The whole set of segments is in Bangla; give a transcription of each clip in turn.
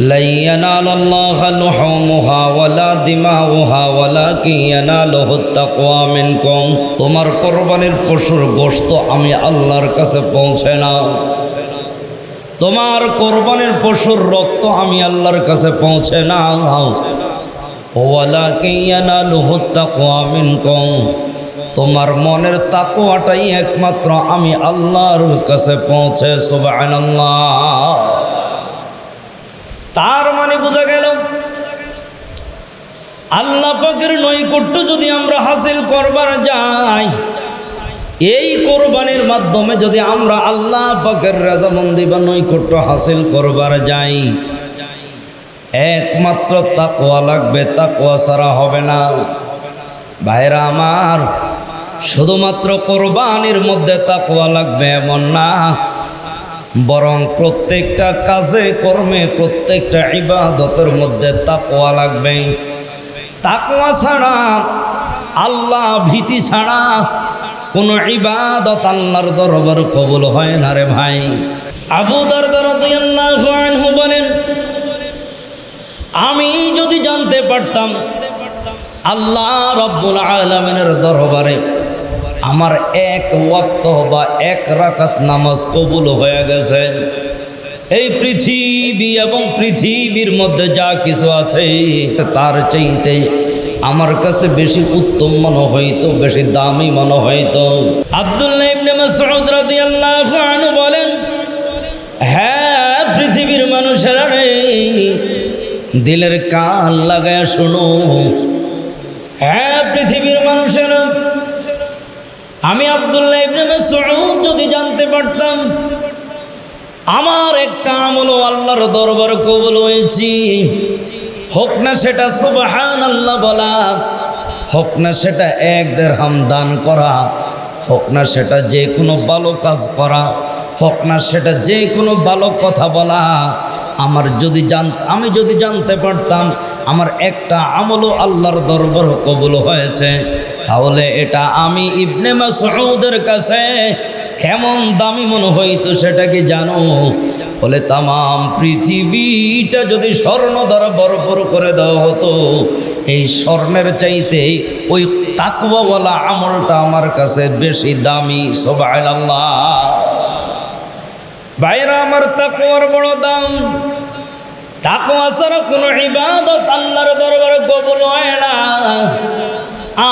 لن ينال الله لحومها ولا دماؤها ولكن يناله التقوى منكم তোমার কোরবানির পশুর গোশত আমি আল্লাহর কাছে পৌঁছে না তোমার কোরবানির পশুর রক্ত আমি আল্লাহর কাছে পৌঁছে না ওয়ালাকিন ইয়ানালুহু তাকওয়া মিনকুম তোমার মনের তাকওয়াটাই একমাত্র আমি আল্লাহর কাছে পৌঁছে সুবহানাল্লাহ আল্লাহ পাকের নৈকট্য যদি আমরা হাসিল করবার যাই, এই কোরবানির মাধ্যমে যদি আমরা আল্লাহ পাকের রাজামন্দি বা নৈকট্য হাসিল করবার যাই, একমাত্র তাকোয়া লাগবে তাকোয়া ছাড়া হবে না। ভাইরা আমার, শুধুমাত্র কোরবানির মধ্যে তাকোয়া লাগবে এমন না, বরং প্রত্যেকটা কাজে, কর্মে, প্রত্যেকটা ইবাদতের মধ্যে তাকোয়া লাগবে তাকোয়া ছাড়া, আল্লাহ ভীতি ছাড়া কোনো ইবাদত আল্লাহর দরবার কবুল হয় না রে ভাই। আবু দরদার বলেন, আমি যদি জানতে পারতাম আল্লাহ রব্বুল আলমিনের দরবারে আমার এক ওয়াক্ত বা এক রাকাত নামাজ কবুল হয়ে গেছে। এই পৃথিবী এবং পৃথিবীর মধ্যে যা কিছু আছে, তার চাইতে আমার কাছে বেশি উত্তম মনে হইতো, বেশি দামি মনে হইতো। আব্দুল্লাহ বলেন হ্যাঁ পৃথিবীর মানুষেরা রে, দিলের কান লাগায় শোনো। হ্যাঁ পৃথিবীর মানুষেরা, আমি আব্দুল্লাহ ইবনে মাসউদ যদি জানতে পারতাম আমার একটা আমল আল্লাহর দরবার কবুল হয়েছি। হোক না সেটা সুবহান আল্লাহ বলা, হোক না সেটা এক দেড়হাম দান করা, হোক না সেটা যে কোনো ভালো কাজ করা, হোক না সেটা যে কোনো ভালো কথা বলা, আমার যদি জান, আমি যদি জানতে পারতাম আমার একটা আমলও আল্লাহর দরবার কবুল হয়েছে, তাহলে এটা আমি ইবনে মাসউদের কাছে কেমন দামি মনে হইতো সেটা কি জানো? বলে তাম পৃথিবীটা যদি স্বর্ণ দ্বারা বরফর করে দেওয়া হতো, এই স্বর্ণের চাইতে ওই তাকুয়াওয়ালা আমলটা আমার কাছে বেশি দামি সবাই আল্লাহ বাইরা আমার তাকুয়ার বড় দাম। তাকুয়া ছাড়া কোনো ইবাদত আল্লাহর দরবারে কবুল হয় না।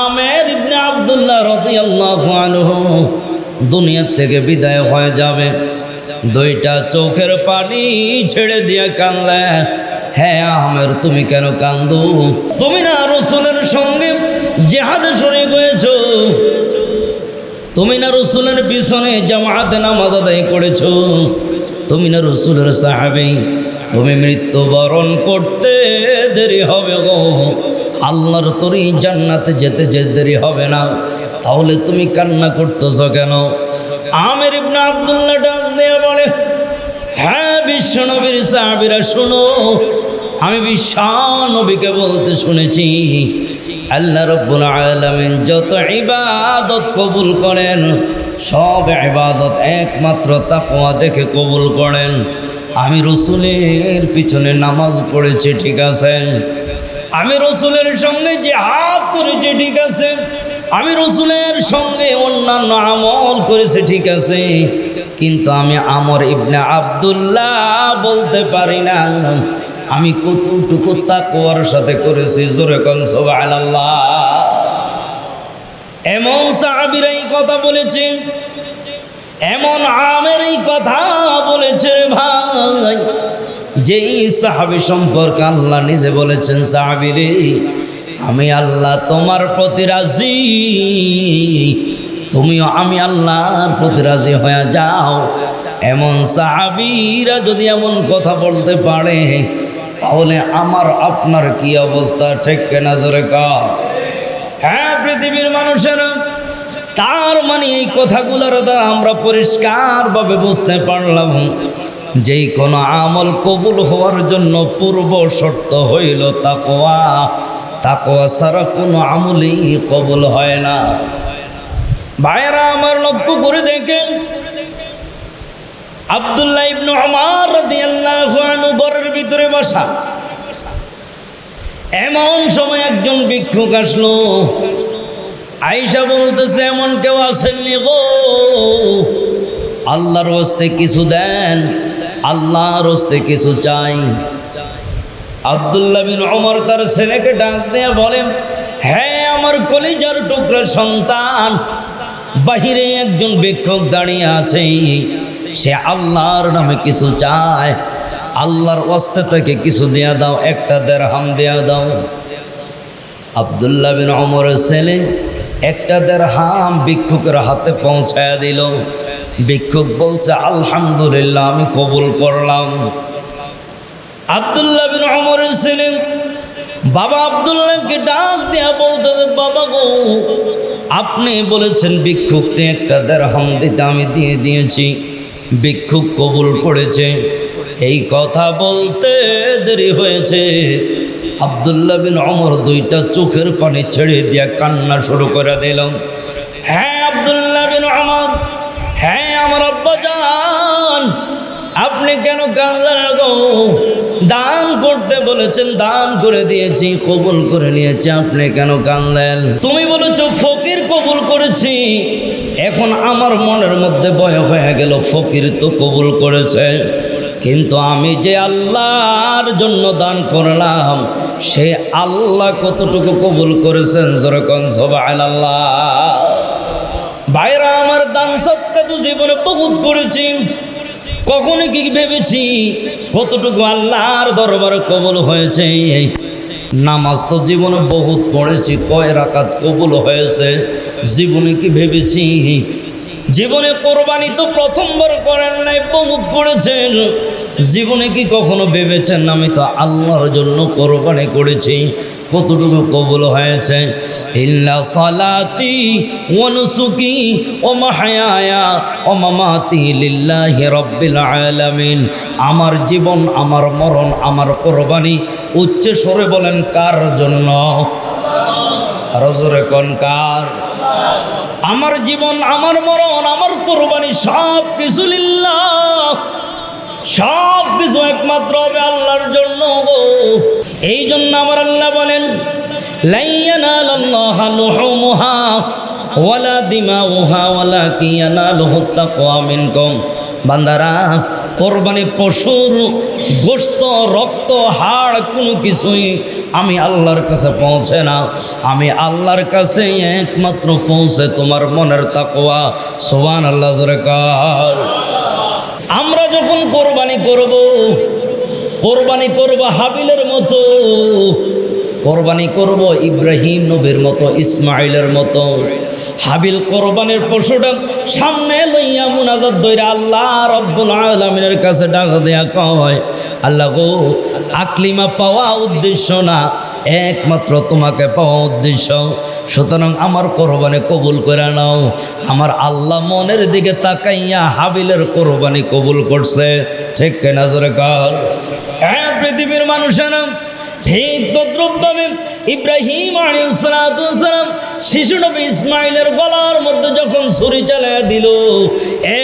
আমের ইবনে আব্দুল্লাহ রাদিয়াল্লাহু আনহু দুনিয়া থেকে বিদায় হয়ে যাবে। দুইটা চোখের পানি ছেড়ে দিয়ে কানলে হ্যাঁ আমের তুমি কেন কান্দু তুমি না রসুলের সঙ্গে জেহাদে সরে গিয়েছ তুমি না রসুলের পিছনে জামাতে নামাজ আদায় করেছ। তুমি না রসুলের সাহাবি। তুমি মৃত্যুবরণ করতে দেরি হবে গো। আল্লাহর তোরই জান্নাতে যেতে যে দেরি হবে না। তাহলে তুমি কান্না করতেছ কেন? আমের ইবনা আব্দুল্লাহ ডাক দিয়ে বলে হ্যাঁ বিশ্ব নবীর সাহাবিরা, শোনো, আমি বিশ্ব নবীকে বলতে শুনেছি। আল্লাহ রব্বুল আলমিন যত ইবাদত কবুল করেন, সব ইবাদত একমাত্র তাকওয়া দেখে কবুল করেন। আমি রসুলের পিছনে নামাজ পড়েছি, ঠিক আছে? আমি রসুলের সঙ্গে যে হাত করেছি, ঠিক আছে? আমি রসুলের সঙ্গে অন্যান্য আমল করেছি, ঠিক আছে। কিন্তু আমি আমর ইবনে আবদুল্লাহ বলতে পারি না। আমি কতটুকু তাকুয়ার সাথে করেছি, জোরে কন আল্লাহ এমন সাহাবির এই কথা বলেছে, এমন আমের এই কথা বলেছে ভাই, যেই সাহাবি সম্পর্কে আল্লাহ নিজে বলেছেন, সাহাবিরে আমি আল্লাহ তোমার প্রতি রাজি। তুমিও আমি আল্লাহর প্রতি রাজি হয়ে যাও। এমন সাহাবিরা যদি এমন কথা বলতে পারে, তাহলে আমার আপনার কি অবস্থা? ঠিক কেনা জোরে হ্যাঁ পৃথিবীর মানুষেরা, তার মানে এই কথাগুলোর দ্বারা আমরা পরিষ্কারভাবে বুঝতে পারলাম যেই কোনো আমল কবুল হওয়ার জন্য পূর্ব শর্ত হইল তাকোয়া তাকোয়া ছাড়া কোনো আমলই কবুল হয় না। ভাইয়েরা, আমার লক্ষ্য করে দেখেন। আব্দুল্লাহ ইবনু আমার ঘরের ভিতরে বসা। এমন সময় একজন ভিক্ষুক আসলো। আয়সা বলতেছে, এমন কেউ আসেননি গো? আল্লাহর হস্তে কিছু দেন, আল্লাহর হস্তে কিছু চাই। আব্দুল্লাহ বিন ওমর তার ছেলেকে ডাক দিয়ে বলেন হ্যাঁ আমার কলিজার টুকরা সন্তান। বাহিরে একজন ভিক্ষুক দাঁড়িয়ে আছে। সে আল্লাহর নামে কিছু চায়। আল্লাহর ওয়াস্তে থেকে কিছু দেয়া দাও, একটা দেড়হাম দেয়া দাও। আবদুল্লাহ বিন ওমরের ছেলে একটা দেড়হাম ভিক্ষুকের হাতে পৌঁছায়া দিল। ভিক্ষুক বলছে, আলহামদুলিল্লাহ, আমি কবুল করলাম। আবদুল্লাহ বিন ওমরের ছেলে বাবা আবদুল্লাহকে ডাক দেয়া বলতেছে বাবা গো, আপনি বলেছেন ভিক্ষুককে একটা দেড়হাম দিতে আমি দিয়ে দিয়েছি। ভিক্ষুক কবুল করেছে। এই কথা বলতে দেরি হয়েছে। আবদুল্লাহ বিন অমর দুইটা চোখের পানি ছেড়ে দিয়া কান্না শুরু করে দিলাম হ্যাঁ আবদুল্লাহ বিন অমর হ্যাঁ আমার আব্বা যান আপনি কেন কান্দার গো? দান করতে বলেছেন, দান করে দিয়েছি, কবুল করে নিয়েছি। আপনি কেন কান্দেন তুমি বলেছ, ফকির কবুল করেছি। এখন আমার মনের মধ্যে ভয় হয়ে গেল, ফকির তো কবুল করেছে। কিন্তু আমি যে আল্লাহর জন্য দান করলাম, সে আল্লাহ কতটুকু কবুল করেছেন? যেরকম সবাই আল্লাহ ভাইরা, আমার দান সৎকা তো জীবনে বহুত করেছি। কখনো কি ভেবেছি কতটুকু আল্লাহর দরবার কবল হয়েছে? নামাজ তো জীবনে বহুত পড়েছি, কয় রাকাত কবুল হয়েছে? জীবনে কি ভেবেছি? জীবনে কোরবানি তো প্রথমবার করেন নাই, বহুত করেছেন। জীবনে কি কখনো ভেবেছেন? আমি তো আল্লাহর জন্য কোরবানি করেছি। কতটুকু কবুল হয়েছে? ইল্লা সালাতি ওয়ানুসুকি ও মাহায়া ও মামাতি লিল্লাহি রব্বিল আলামিন। আমার জীবন, আমার মরণ, আমার কোরবানি উচ্চ স্বরে বলেন, কার জন্য? রজরে কোন কার? আমার জীবন, আমার মরণ, আমার কোরবানি সব কিছু লিল্লাহ। সব কিছু একমাত্র হবে আল্লাহর জন্য গো। এই জন্য আমার আল্লাহ বলেন ওয়ালা তাকওয়া মিনকুম। বান্দারা, কোরবানি পশুর গোস্ত রক্ত, হাড় কোনো কিছুই আমি আল্লাহর কাছে পৌঁছে না। আমি আল্লাহর কাছে একমাত্র পৌঁছে তোমার মনের তাকোয়া সোবান আল্লাহ আমরা যখন কোরবানি করব কোরবানি করব হাবিলের মতো। কোরবানি করব ইব্রাহিম নবীর মতো ইসমাইলের মতো। হাবিল কোরবানির পশুটা সামনে লইয়া মুনাজাত দইরা আল্লাহ রব্বুল আলামিনের কাছে ডাক দেয়া কয়, আল্লাহ গো, আকলিমা পাওয়া উদ্দেশ্য না, একমাত্র তোমাকে পাওয়া উদ্দেশ্য। সুতরাং আমার কোরবানি কবুল করে নাও। আমার আল্লাহ মনের দিকে তাকাইয়া হাবিলের কোরবানি কবুল করছে। ঠিক কেনা জোরে কাল হ্যাঁ পৃথিবীর মানুষেরা, ঠিক তদ্রুপভাবে ইব্রাহিম আলিসালাম শিশু নবী ইসমাইলের গলার মধ্যে যখন ছুরি চালায় দিল,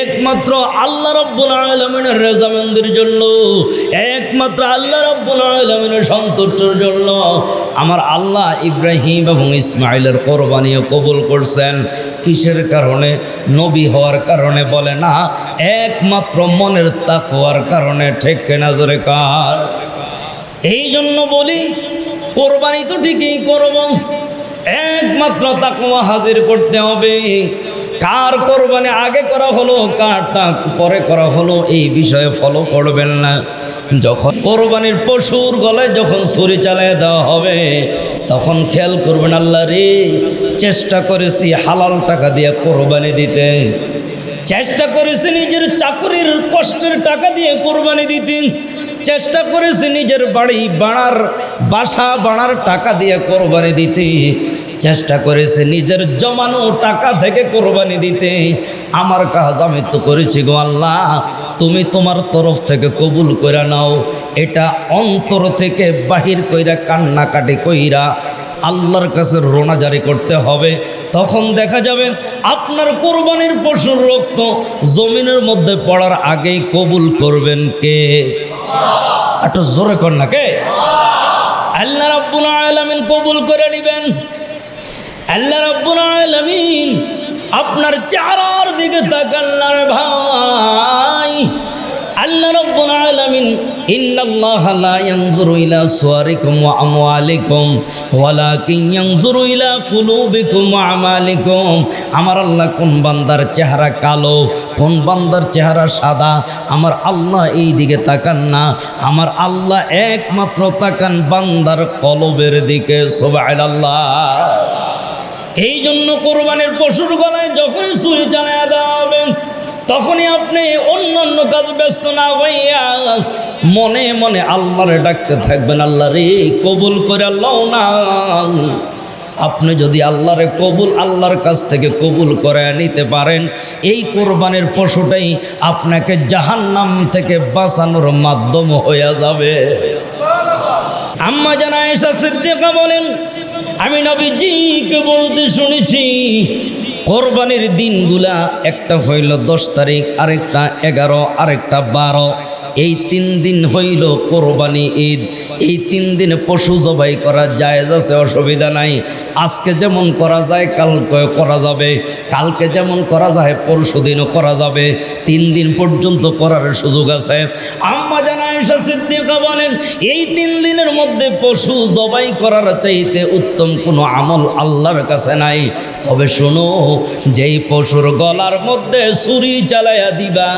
একমাত্র আল্লাহ রব্বুল আলমিনের রেজামেন্দের জন্য, একমাত্র আল্লাহ রব্বুল আলমিনের সন্তুষ্টর জন্য আমার আল্লাহ ইব্রাহিম এবং ইসমাইলের কোরবানিও কবুল করছেন। কিসের কারণে? নবী হওয়ার কারণে বলে না, একমাত্র মনের তাকুয়ার কারণে, ঠিক কেনাজরে কার এই জন্য বলি কোরবানি তো ঠিকই করব। একমাত্র তাকুয়া হাজির করতে হবে। কার কোরবানি আগে করা হলো, কারটা পরে করা হলো, এই বিষয়ে ফলো করবেন না। যখন কোরবানির পশুর গলায় যখন ছুরি চালিয়ে দেওয়া হবে, তখন খেয়াল করবেন, আল্লাহ রে, চেষ্টা করেছি হালাল টাকা দিয়ে কোরবানি দিতে। চেষ্টা করেছে নিজের চাকরির কষ্টের টাকা দিয়ে কোরবানি দিতেন। চেষ্টা করেছে নিজের বাড়ি বাড়ার বাসা বাড়ার টাকা দিয়ে কোরবানি দিতে। চেষ্টা করেছে নিজের জমানো টাকা থেকে কোরবানি দিতে। আমার কাজ আমি তো করেছি গো আল্লাহ, তুমি তোমার তরফ থেকে কবুল করে নাও। এটা অন্তর থেকে বাহির কইরা কান্নাকাটি কইরা আল্লাহর কাছে রোনা জারি করতে হবে। তখন দেখা যাবে আপনার কোরবানির পশুর রক্ত জমিনের মধ্যে পড়ার আগেই কবুল করবেন কে? একটু জোরে কর না কে? আল্লাহ রাব্বুল আলামিন কবুল করে নেবেন। আল্লাহ রাব্বুল আলামিন আপনার চারার দিকে তাকাল্লার ভাই। আল্লাহ রাব্বুল আলামিন, ইন্নাল্লাহা লা ইয়ানজুরু ইলা সুওয়ারিকুম ওয়া আমওয়ালিকুম, ওয়ালাকিন ইয়ানজুরু ইলা কুলুবিকুম ওয়া আমালিকুম। আমার আল্লাহ, কোন বান্দার চেহারা কালো, কোন বান্দার চেহারা সাদা, আমার আল্লাহ এই দিকে তাকান না। আমার আল্লাহ একমাত্র তাকান বান্দার কলবের দিকে, সুবহানাল্লাহ। এই জন্য কোরবানের পশুর গলায় যখনই সুই চালায় দেওয়া হবে তখনই আপনি অন্য অন্য কাজ ব্যস্ত না হইয়া মনে মনে আল্লাহরে ডাকতে থাকবেন আল্লাহ রে কবুল করে আল্লাহ না। আপনি যদি আল্লাহরে কবুল, আল্লাহর কাছ থেকে কবুল করে নিতে পারেন, এই কোরবানের পশুটাই আপনাকে জাহান্নাম থেকে বাঁচানোর মাধ্যম হয়ে যাবে। আম্মা জানা এসা সিদ্দিকা বলেন, আমি নবীজিকে বলতে শুনেছি কোরবানির দিনগুলা একটা হইল দশ তারিখ, আরেকটা এগারো, আরেকটা বারো। এই তিন দিন হইল কোরবানি ঈদ। এই তিন দিনে পশু জবাই করা জায়েজ আছে, অসুবিধা নাই। আজকে যেমন করা যায়, কালকে করা যাবে। কালকে যেমন করা যায় পরশু দিনও করা যাবে। তিন দিন পর্যন্ত করার সুযোগ আছে। আম্মা জানা এসা সিদ্দিকা বলেন, এই তিন দিনের মধ্যে পশু জবাই করার চাইতে উত্তম কোনো আমল আল্লাহর কাছে নাই। তবে শোনো, যেই পশুর গলার মধ্যে ছুরি চালাইয়া দিবা,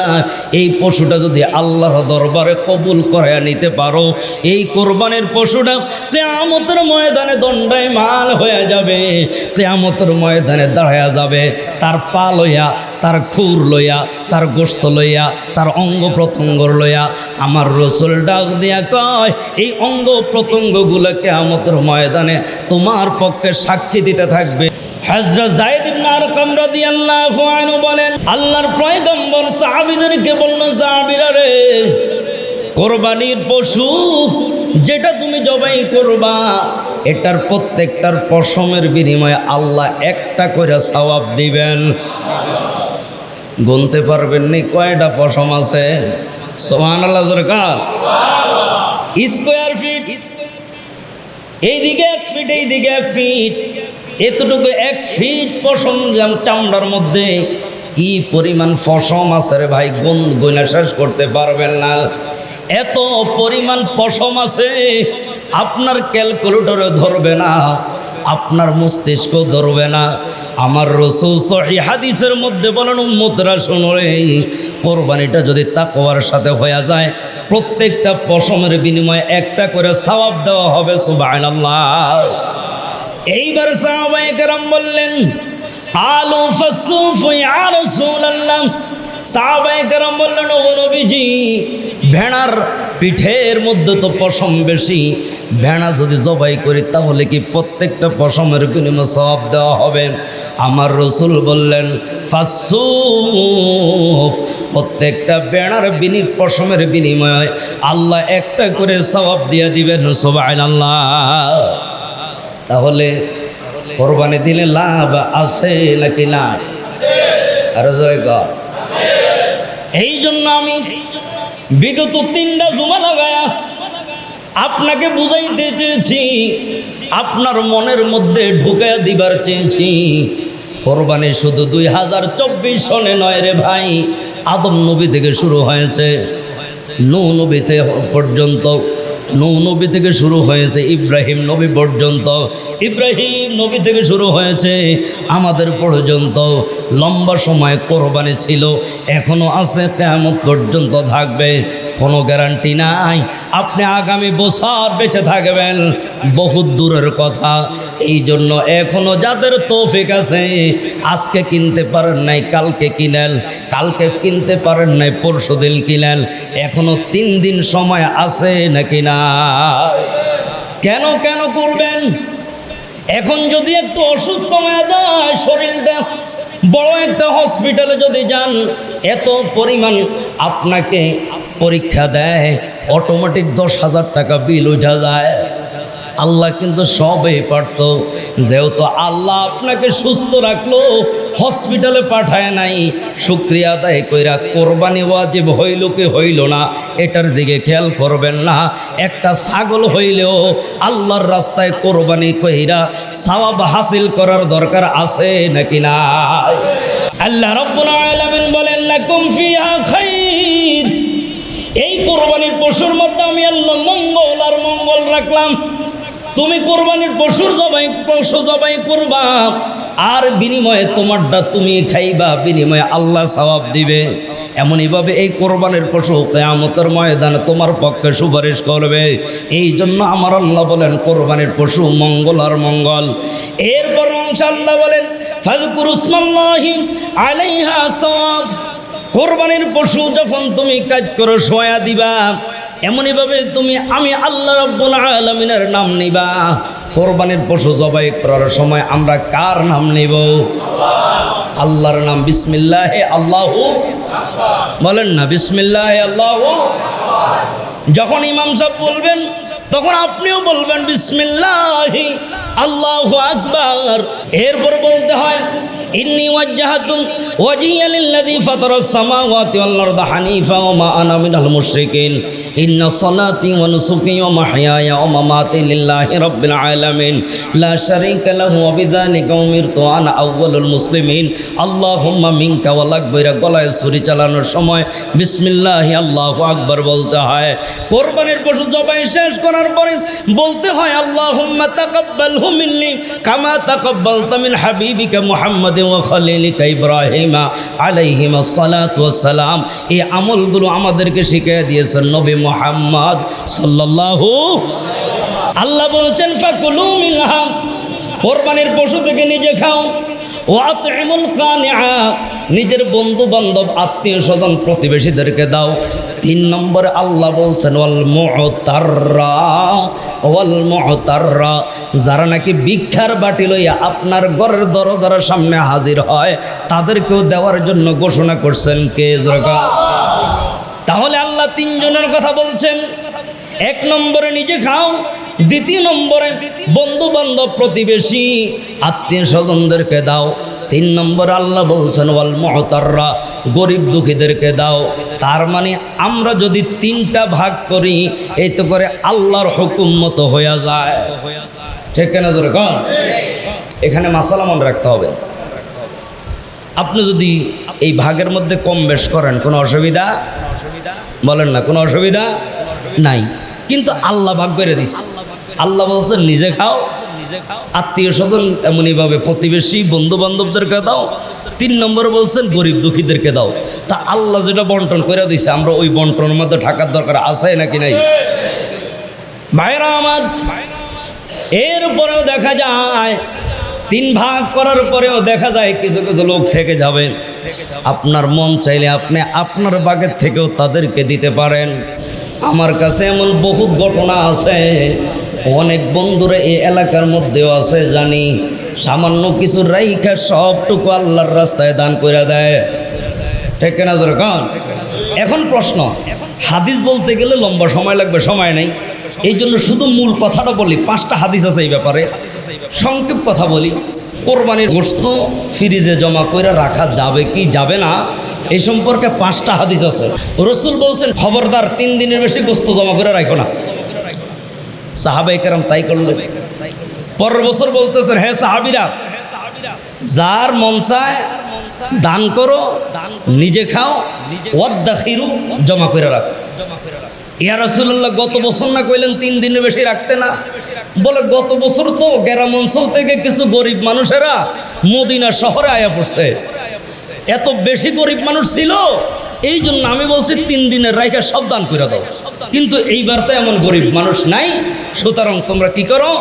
এই পশুটা যদি আল্লাহর দরবারে কবুল করে নিতে পারো, এই কোরবানের পশুটা কেয়ামতের ময়দানে দণ্ডায় মাল হয়ে যাবে, কেয়ামতের ময়দানে দাঁড়ায়া যাবে, তার পা লইয়া তার খুর লইয়া, তার গোস্ত লইয়া, তার অঙ্গ প্রত্যঙ্গ লইয়া আমার রসুল ডাক দিয়া কয়, এই অঙ্গ প্রত্যঙ্গগুলো কেয়ামতের ময়দানে তোমার পক্ষে সাক্ষী দিতে থাকবে। হযরত যায়েদ ইবনে আরকাম রাদিয়াল্লাহু আনহু বলেন, আল্লাহর পয়গম্বর সাহাবীদেরকে বলল সাহাবীরা রে, কোরবানির পশু যেটা তুমি জবাই করবা, এটার প্রত্যেকটার পশমের বিনিময়ে আল্লাহ একটা করে সওয়াব দিবেন। গুনতে পারবেন নি, কয়টা পশম আছে? সুবহানাল্লাহ, জোরে কা স্কোয়ার ফিট, এইদিকে এক ফিট, এইদিকে এক ফিট। এতটুকু এক ফিট পশম যেমন চামড়ার মধ্যে কি পরিমাণ পশম আছে রে ভাই, গুণ গুণা শেষ করতে পারবেন না। এত পরিমাণ পশম আছে, আপনার ক্যালকুলেটরে ধরবে না। আপনার মস্তিষ্ক ধরবে না। আমার রসুল সহি হাদিসের মধ্যে বলেন, উম্মতরা শুনরে কোরবানিটা যদি তাকওয়ার সাথে হয়ে যায়, প্রত্যেকটা পশমের বিনিময়ে একটা করে সওয়াব দেওয়া হবে, সুবহানাল্লাহ। এইবার সাহাবায়ে বললেন, আলু ফাসুফ ইয়া রাসূলুল্লাহ। সাহাবায়ে বললেন ও নবীজি, ভেড়ার পিঠের মধ্যে তো পশম বেশি ভেড়া যদি জবাই করি তাহলে কি প্রত্যেকটা পশমের বিনিময়ে সব দেওয়া হবে? আমার রসুল বললেন ফাসুফ প্রত্যেকটা বেড়ার বিনি পশমের বিনিময়ে আল্লাহ একটা করে সবাব দিয়ে দিবেন সোবাইন আল্লাহ তাহলে কোরবানি দিলে লাভ আছে নাকি না আরও জয় কর। এই জন্য আমি বিগত তিনটা জুমা লাগায়া আপনাকে বুঝাইতে চেয়েছি, আপনার মনের মধ্যে ঢুকে দিবার চেয়েছি। কোরবানি শুধু দুই হাজার চব্বিশ সনে নয় রে ভাই, আদম নবী থেকে শুরু হয়েছে নৌ নবীতে পর্যন্ত নৌ নবী থেকে শুরু হয়েছে, ইব্রাহিম নবী পর্যন্ত, ইব্রাহিম নবী থেকে শুরু হয়েছে, আমাদের পর্যন্ত লম্বা সময় কোরবানি ছিল এখনও আছে কেমন পর্যন্ত থাকবে। কোনো গ্যারান্টি নাই। আপনি আগামী বছর বেঁচে থাকবেন। বহুত দূরের কথা। এই জন্য এখনও যাদের তৌফিক আছে, আজকে কিনতে পারেন নাই, কালকে কিনেন। কালকে কিনতে পারেন নাই, পরশু দিন কিনেন। এখনও তিন দিন সময় আছে নাকি না কেন কেন করবেন? এখন যদি একটু অসুস্থ হয়ে যায়, শরীরটা বড় একটা হসপিটালে যদি যান, এত পরিমাণ আপনাকে পরীক্ষা দেয় অটোমেটিক দশ হাজার টাকা বিল উঠা যায়। আল্লাহ কিন্তু সবই পারত। যেহেতু আল্লাহ আপনাকে সুস্থ রাখল হসপিটালে পাঠায় নাই, শুক্রিয়া আদায় কইরা কোরবানি ওয়াজিব হইল কি হইল না, এটার দিকে খেয়াল করবেন না। একটা ছাগল হইলেও আল্লাহর রাস্তায় কোরবানি কইরা সওয়াব হাসিল করার দরকার আছে নাকি না আল্লাহ রব্বুল আলামিন বলেন, লাকুম ফিহা এই কোরবানির পশুর মধ্যে আমি আল্লাহ মঙ্গল আর মঙ্গল রাখলাম। তুমি কোরবানির পশুর জবাই, পশু জবাই করবা, আর বিনিময়ে তোমারটা তুমি খাইবা, বিনিময়ে আল্লাহ সওয়াব দিবে। এমনইভাবে এই কোরবানির পশু কেয়ামতের ময়দানে তোমার পক্ষে সুপারিশ করবে। এই জন্য আমার আল্লাহ বলেন, কোরবানির পশু মঙ্গল আর মঙ্গল। এরপর অংশ আল্লাহ বলেন ফাজকুর উসমাল্লাহি আলাইহা সওয়াব। কোরবানির পশু যখন তুমি কাজ করো সোয়া দিবা এমনইভাবে তুমি আমি আল্লাহ রব্বুল আলমিনের নাম নিবা। কোরবানির পশু জবাই করার সময় আমরা কার নাম নিব? আল্লাহর নাম বিসমিল্লাহ আল্লাহ বলেন না, বিসমিল্লাহ আল্লাহ যখন ইমাম সাহেব বলবেন, তখন আপনিও বলবেন, বিসমিল্লাহি আল্লাহু আকবার। এরপর বলতে হয় চালানোর সময় বিসমিল্লাহি আল্লাহু আকবার বলতে হয়। কোরবানির পশু জবাই শেষ করার পরে বলতে হয় মিন্নি কামা তাকাব্বালতা মিন হাবিবিকা মুহাম্মাদ ওয়া খলিলিকা ইব্রাহিমা আলাইহিমা ওয়াসসালাম, এই আমলগুলো আমাদেরকে শিখিয়ে দিয়েছেন নবী মুহাম্মদ সাল্লাল্লাহু আল্লাহ বলছেন, ফাকুলু মিনহা কোরবানির পশু থেকে নিজে খাও। ওয়াতইমুল কানিআ নিজের বন্ধু বান্ধব আত্মীয় স্বজন প্রতিবেশীদেরকে দাও। তিন নম্বরে আল্লাহ বলছেন, ওয়াল ওয়াল যারা নাকি ভিক্ষার বাটি লইয়া আপনার ঘরের দরজার সামনে হাজির হয়, তাদেরকেও দেওয়ার জন্য ঘোষণা করছেন কে? তাহলে আল্লাহ তিনজনের কথা বলছেন। এক নম্বরে নিজে খাও, দ্বিতীয় নম্বরে বন্ধু বান্ধব প্রতিবেশী, আত্মীয় স্বজনদেরকে দাও তিন নম্বর আল্লাহ বলছেন, ওয়াল মহতাররা গরিব দুঃখীদেরকে দাও। তার মানে আমরা যদি তিনটা ভাগ করি এই তো করে আল্লাহর হুকুম মতো হয়ে যায়। ঠিক কেনা জোরে এখানে মাসালা মনে রাখতে হবে। আপনি যদি এই ভাগের মধ্যে কম বেশ করেন, কোনো অসুবিধা? বলেন না, কোনো অসুবিধা? নাই। কিন্তু আল্লাহ ভাগ করে দিস আল্লাহ বলছেন নিজে খাও আত্মীয় স্বজন এমনইভাবে প্রতিবেশী বন্ধু বান্ধবদেরকে দাও। তিন নম্বরে বলছেন, গরিব দুঃখীদেরকে দাও। তা আল্লাহ যেটা বন্টন করে দিছে, আমরা ওই বন্টনের মধ্যে থাকার দরকার আছে নাকি নাই? ভাইরা আমার এরপরেও দেখা যায়, তিন ভাগ করার পরেও দেখা যায়, কিছু কিছু লোক থেকে যাবে। আপনার মন চাইলে আপনি আপনার বাগের থেকেও তাদেরকে দিতে পারেন। আমার কাছে এমন বহুত ঘটনা আছে অনেক বন্ধুরা এই এলাকার মধ্যেও আছে জানি। সামান্য কিছু রাইখা সবটুকু আল্লাহর রাস্তায় দান করে দেয়। ঠিক না যেরকম এখন প্রশ্ন, হাদিস বলতে গেলে লম্বা সময় লাগবে, সময় নেই। এই জন্য শুধু মূল কথাটা বলি, পাঁচটা হাদিস আছে এই ব্যাপারে। সংক্ষেপ কথা বলি, কোরবানির গোস্ত ফ্রিজে জমা করে রাখা যাবে কি যাবে না এই সম্পর্কে পাঁচটা হাদিস আছে। রসুল বলছেন, খবরদার তিন দিনের বেশি গোস্ত জমা করে রাখো না। সাহাবাই কেরাম তাই করলেন পরের বছর বলতেছেন হ্যাঁ সাহাবিরা, যার মন চায় দান করো, নিজে খাও, ওয়াদ্দা খিরু, জমা করে রাখো। ইয়া রাসূলুল্লাহ, গত বছর না কইলেন তিন দিনের বেশি রাখতে না? বলে, গত বছর তো গ্রাম অঞ্চল থেকে কিছু গরিব মানুষেরা মদিনা শহরে আয়া পড়ছে। এত বেশি গরিব মানুষ ছিল এই জন্য আমি বলছি তিন দিনের রাইখা সব দান করে দাও। কিন্তু এইবার তো এমন গরিব মানুষ নাই, সুতরাং তোমরা কি করো?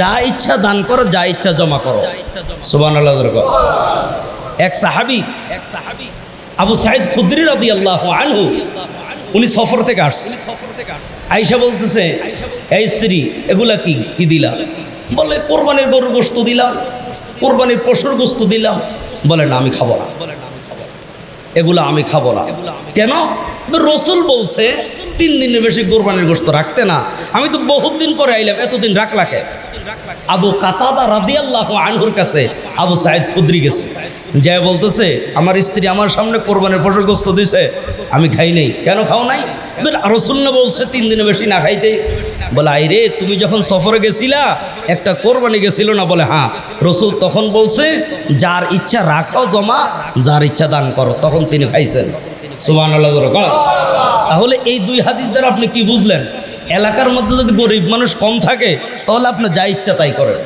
যা ইচ্ছা দান করো, যা ইচ্ছা জমা করো। সুবান এক সাহাবি এক সাহাবি, আবু সাইদ খুদ্রি রবি আল্লাহ আনহু, উনি সফর থেকে আসছে। আইসা বলতেছে, এই স্ত্রী, এগুলা কি? কি দিলা? বলে, কোরবানির গরুর গোস্ত দিলাম, কোরবানির পশুর গোস্ত দিলাম। বলে, না, আমি খাব না। এগুলো আমি খাব না। কেন? রসুল বলছে, তিন দিনের বেশি কোরবানির গোস্ত রাখতে না। আমি তো বহুত দিন পরে আইলাম, এতদিন রাখলাকে আবু কাতাদা রাদিয়াল্লাহ আনহুর কাছে আবু সাইদ খুদ্রি গেছে। যাই বলতেছে, আমার স্ত্রী আমার সামনে কোরবানের গোস্ত দিছে, আমি খাই নাই। কেন খাও নাই? রসুল না বলছে, তিন দিনে বেশি না খাইতে বলে আই রে তুমি যখন সফরে গেছিলা, একটা কোরবানি গেছিল না? বলে হ্যাঁ। রসুল তখন বলছে, যার ইচ্ছা রাখো জমা, যার ইচ্ছা দান করো। তখন তিনি খাইছেন। সুবান তাহলে এই দুই হাদিস দ্বারা আপনি কি বুঝলেন? এলাকার মধ্যে যদি গরিব মানুষ কম থাকে, তাহলে আপনার যা ইচ্ছা তাই করেন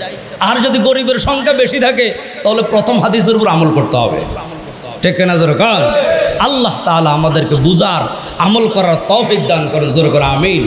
আর যদি গরিবের সংখ্যা বেশি থাকে, তাহলে প্রথম হাদিসের উপর আমল করতে হবে। ঠিক না জোরে কারণ আল্লাহ তাআলা আমাদেরকে বুজার আমল করার তৌফিক দান করেন, জোর করে আমিন।